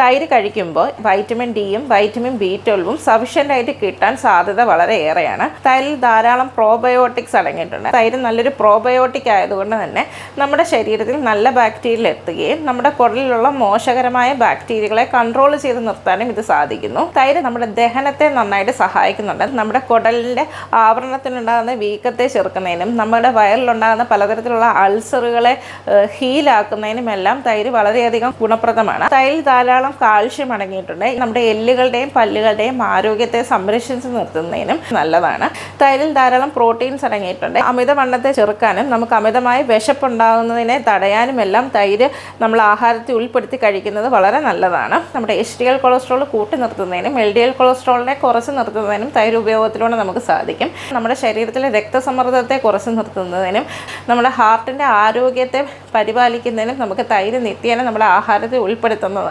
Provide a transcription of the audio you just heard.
തൈര് കഴിക്കുമ്പോൾ വൈറ്റമിൻ ഡിയും വൈറ്റമിൻ ബി ട്വൽവും സഫീഷ്യന്റ് ആയിട്ട് കിട്ടാൻ സാധ്യത വളരെ ഏറെയാണ്. തൈരിൽ ധാരാളം പ്രോബയോട്ടിക്സ് അടങ്ങിയിട്ടുണ്ട്. തൈര് നല്ലൊരു പ്രോബയോട്ടിക് ആയതുകൊണ്ട് തന്നെ നമ്മുടെ ശരീരത്തിൽ നല്ല ബാക്ടീരിയൽ എത്തുകയും നമ്മുടെ കുടലിലുള്ള മോശകരമായ ബാക്ടീരിയകളെ കൺട്രോൾ ചെയ്ത് നിർത്താനും ഇത് സാധിക്കുന്നു. തൈര് നമ്മുടെ ദഹനത്തെ നന്നായിട്ട് സഹായിക്കുന്നുണ്ട്. നമ്മുടെ കുടലിന്റെ ആവരണത്തിനുണ്ടാകുന്ന വീക്കത്തെ ചെറുക്കുന്നതിനും നമ്മുടെ വയറിലുണ്ടാകുന്ന പലതരത്തിലുള്ള അൾസറുകളെ ഹീലാക്കുന്നതിനും എല്ലാം തൈര് വളരെയധികം ഗുണപ്രദമാണ്. തൈരിൽ ധാരാളം കാൽഷ്യം അടങ്ങിയിട്ടുണ്ട്. നമ്മുടെ എല്ലുകളുടെയും പല്ലുകളുടെയും ആരോഗ്യത്തെ സംരക്ഷിച്ച് നിർത്തുന്നതിനും നല്ലതാണ്. തൈരിൽ ധാരാളം പ്രോട്ടീൻസ് അടങ്ങിയിട്ടുണ്ട്. അമിതവണ്ണത്തെ ചെറുക്കാനും നമുക്ക് അമിതമായ വിശപ്പുണ്ടാകുന്നതിനെ തടയാനും എല്ലാം തൈര് നമ്മൾ ആഹാരത്തിൽ ഉൾപ്പെടുത്തി കഴിക്കുന്നത് വളരെ നല്ലതാണ്. നമ്മുടെ എച്ച് ഡി എൽ കൊളസ്ട്രോൾ കൂട്ടി നിർത്തുന്നതിനും എൽ ഡി എൽ കൊളസ്ട്രോളിനെ കുറച്ച് നിർത്തുന്നതിനും തൈര് ഉപയോഗത്തിലൂടെ നമുക്ക് സാധിക്കും. നമ്മുടെ ശരീരത്തിലെ രക്തസമ്മർദ്ദത്തെ കുറച്ച് നിർത്തുന്നതിനും നമ്മുടെ ഹാർട്ടിന്റെ ആരോഗ്യത്തെ പരിപാലിക്കുന്നതിനും നമുക്ക് തൈര് നിത്യേന നമ്മുടെ ആഹാരത്തിൽ ഉൾപ്പെടുത്തുന്നതാണ്.